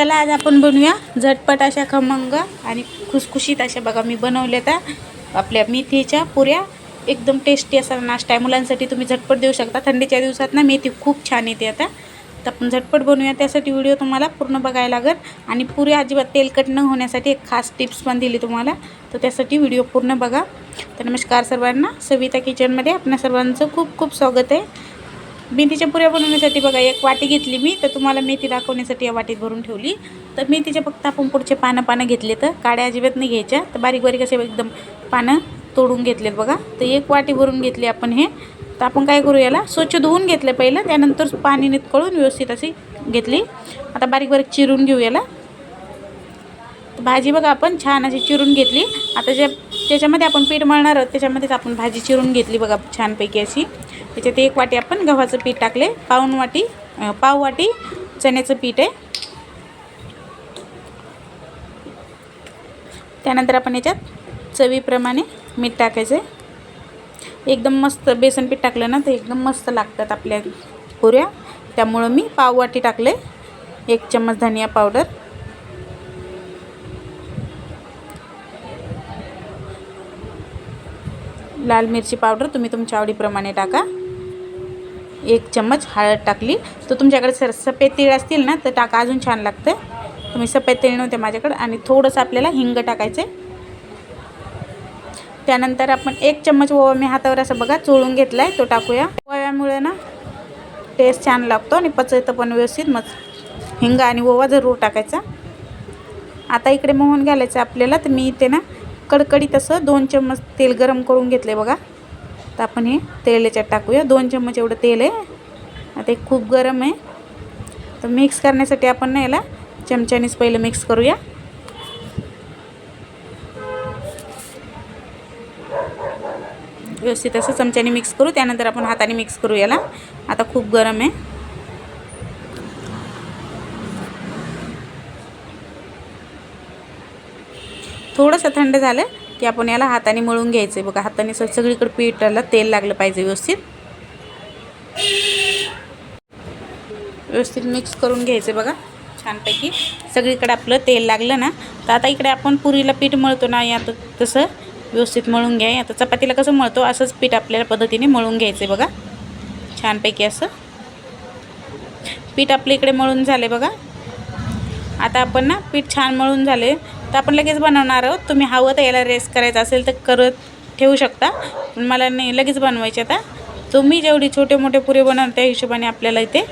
चला आज आपण बनवूया. झटपट अशा खमंग आणि खुसखुशीत अशा बघा मी बनवल्या त्या आपल्या मेथीच्या पुऱ्या. एकदम टेस्टी असा नाश्ता आहे. मुलांसाठी तुम्ही झटपट देऊ शकता. थंडीच्या दिवसात ना मेथी खूप छान येते आता. तर आपण झटपट बनवूया. त्यासाठी व्हिडिओ तुम्हाला पूर्ण बघायला लागेल. आणि पुऱ्या अजिबात तेलकट न होण्यासाठी एक खास टिप्स पण दिली तुम्हाला. तर त्यासाठी व्हिडिओ पूर्ण बघा. तर नमस्कार सर्वांना. सविता किचनमध्ये आपल्या सर्वांचं खूप खूप स्वागत आहे. मेथीच्या पुऱ्या बनवण्यासाठी बघा एक वाटी घेतली मी तर तुम्हाला मेथी दाखवण्यासाठी या वाटीत भरून ठेवली. तर मेथीचे फक्त आपण पुढचे पानं पानं घेतले तर काड्या अजिबात नाही घ्यायच्या. तर बारीक बारीक असे एकदम पानं तोडून घेतलेत बघा. तर एक वाटी भरून घेतली आपण हे. तर आपण काय करू याला? स्वच्छ धुवून घेतलं पहिलं त्यानंतर पाणी नितकळून व्यवस्थित अशी घेतली. आता बारीक बारीक चिरून घेऊ याला. तर भाजी बघा आपण छान अशी चिरून घेतली. आता ज्या त्याच्यामध्ये आपण पीठ मळणार आहोत त्याच्यामध्येच आपण भाजी चिरून घेतली बघा छानपैकी अशी. त्याच्यात एक वाटी आपण गव्हाचं पीठ टाकले पाऊन वाटी पाव वाटी चण्याचं पीठ आहे. त्यानंतर आपण याच्यात चवीप्रमाणे मीठ टाकायचं आहे. एकदम मस्त बेसन पीठ टाकलं ना तर एकदम मस्त लागतात आपल्या पुऱ्या. त्यामुळं मी पाव वाटी टाकले एक चम्मच धनिया पावडर. लाल मिरची पावडर तुम्ही तुमच्या आवडीप्रमाणे टाका. एक चम्मच हळद टाकली. तर तुमच्याकडे सर सफेद तीळ असतील ना तर टाका. अजून छान लागतं तुम्ही सफेद तीळ नव्हते माझ्याकडे. आणि थोडंसं आपल्याला हिंग टाकायचं आहे त्यानंतर आपण एक चम्मच ओवा मी हातावर असं बघा चोळून घेतला आहे तो टाकूया. ओव्यामुळे ना टेस्ट छान लागतो आणि पचयतं पण व्यवस्थित. मग हिंग आणि ओवा जरूर टाकायचा. आता इकडे मोहन घालायचं आपल्याला. तर मी इथे ना कडकडीत असं दोन चम्मच तेल गरम करून घेतलं आहे बघा. तर आपण हे तेल याच्यात टाकूया. दोन चम्मच एवढं तेल आहे. आता हे खूप गरम आहे. तर मिक्स करण्यासाठी आपण ना याला चमच्यानेच पहिलं मिक्स करूया. व्यवस्थित असं चमच्याने मिक्स करू. त्यानंतर आपण हाताने मिक्स करू याला. आता खूप गरम आहे. थोडंसं थंड झालं की आपण याला हाताने मळून घ्यायचं. आहे बघा हाताने सगळीकडे पिठाला तेल लागलं पाहिजे व्यवस्थित. व्यवस्थित मिक्स करून घ्यायचं बघा छानपैकी. सगळीकडे आपलं तेल लागलं ना तर आता इकडे आपण पुरीला पीठ मळतो ना यात तसं व्यवस्थित मळून घ्या. आता चपातीला कसं मळतो असंच पीठ आपल्याला पद्धतीने मळून घ्यायचं आहे बघा. छानपैकी असं. पीठ आपल्या इकडे मळून झाले बघा. आता आपण ना पीठ छान मळून झाले तर आपण लगेच बनवणार आहोत. तुम्ही हवं तर याला रेस्ट करायचं असेल तर करत ठेवू शकता. पण मला नाही लगेच बनवायचे आता. तुम्ही जेवढी छोटे मोठे पुरे बनवून त्या हिशोबाने आपल्याला इथे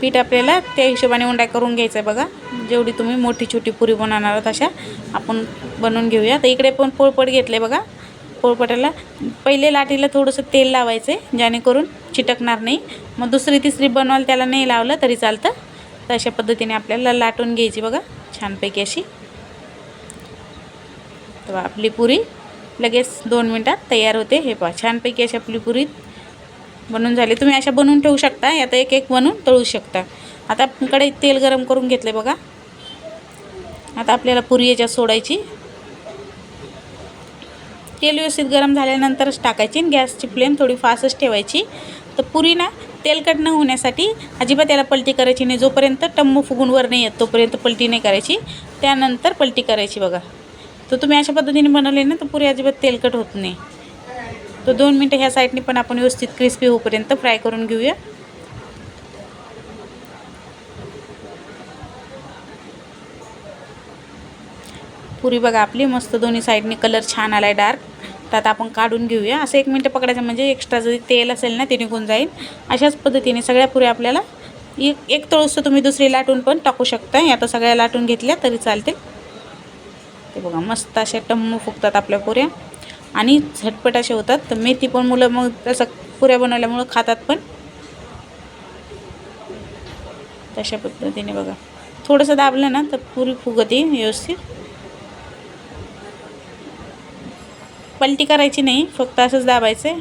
पीठ आपल्याला त्या हिशोबाने उंडा करून घ्यायचं आहे बघा. जेवढी तुम्ही मोठी छोटी पुरी बनवणार आहोत अशा आपण बनवून घेऊया. तर इकडे पण पोळपट घेतले बघा. पोळपटाला पहिले लाटीला थोडंसं तेल लावायचं आहे जेणेकरून चिटकणार नाही. मग दुसरी तिसरी बनवाल त्याला नाही लावलं तरी चालतं. तर अशा पद्धतीने आपल्याला लाटून घ्यायची बघा छानपैकी अशी. तर आपली पुरी लगेच दोन मिनटात तयार होते. हे पहा छानपैकी अशी आपली पुरी बनून झाली. तुम्ही अशा बनवून ठेवू शकता. आता एक एक बनवून तळू शकता. आता आपल्याकडे तेल गरम करून घेतले बघा. आता आपल्याला पुरी याच्यात सोडायची. तेल व्यवस्थित गरम झाल्यानंतरच टाकायची आणि गॅसची फ्लेम थोडी फास्टच ठेवायची. तर पुरी ना तेलकट न होण्यासाठी अजिबात याला पलटी करायची नाही. जोपर्यंत टम्मू फुगून वर नाही येत तोपर्यंत पलटी नाही करायची. त्यानंतर पलटी करायची बघा. तर तुम्ही अशा पद्धतीने बनवले ना तर पुरी अजिबात तेलकट होत नाही. तर दोन मिनटं ह्या साईडने पण आपण व्यवस्थित क्रिस्पी होईपर्यंत फ्राय करून घेऊया. पुरी बघा आपली मस्त दोन्ही साईडने कलर छान आला आहे डार्क. तर आता आपण काढून घेऊया. असं एक मिनटं पकडायचं म्हणजे एक्स्ट्रा जरी तेल असेल ना ते निघून जाईल. अशाच पद्धतीने सगळ्या पुऱ्या आपल्याला एक एक तळूस तुम्ही दुसरी लाटून पण टाकू शकता. आता सगळ्या लाटून घेतल्या तरी चालतील. ते बघा मस्त अशा टम्म फुगतात आपल्या पुऱ्या. आणि झटपट असे होतात. तर मेथी पण मुलं मग तसं पुऱ्या बनवल्यामुळं खातात पण. तशा पद्धतीने बघा. थोडंसं दाबलं ना तर पुरी फुगती व्यवस्थित. पलटी करायची नाही फक्त असंच दाबायचं आहे.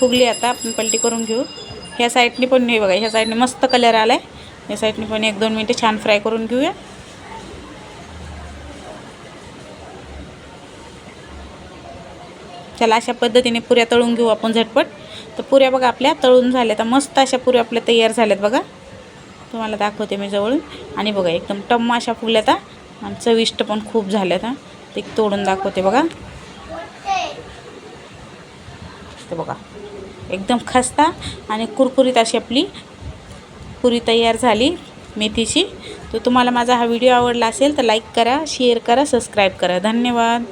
फुगली आता आपण पलटी करून घेऊ. ह्या साईडने पण नाही बघा ह्या साईडने मस्त कलर आला आहे या साईडने पण एक दोन मिनटं छान फ्राय करून घेऊया. चला अशा पद्धतीने पुऱ्या तळून घेऊ आपण झटपट. तर पुऱ्या बघा आपल्या तळून झाल्या. तर मस्त अशा पुऱ्या आपल्या तयार झाल्यात बघा. तुम्हाला दाखवते मी जवळून. आणि बघा एकदम टम्मा अशा फुगल्यात आता आणि चविष्ट पण खूप झाल्यात ते तोडून दाखवते बघा. ते बघा एकदम खस्ता आणि कुरकुरीत अशी आपली पुरी तयार झाली मेथीची. तर तुम्हाला माझा हा व्हिडिओ आवडला असेल तर लाईक करा शेअर करा सबस्क्राईब करा. धन्यवाद.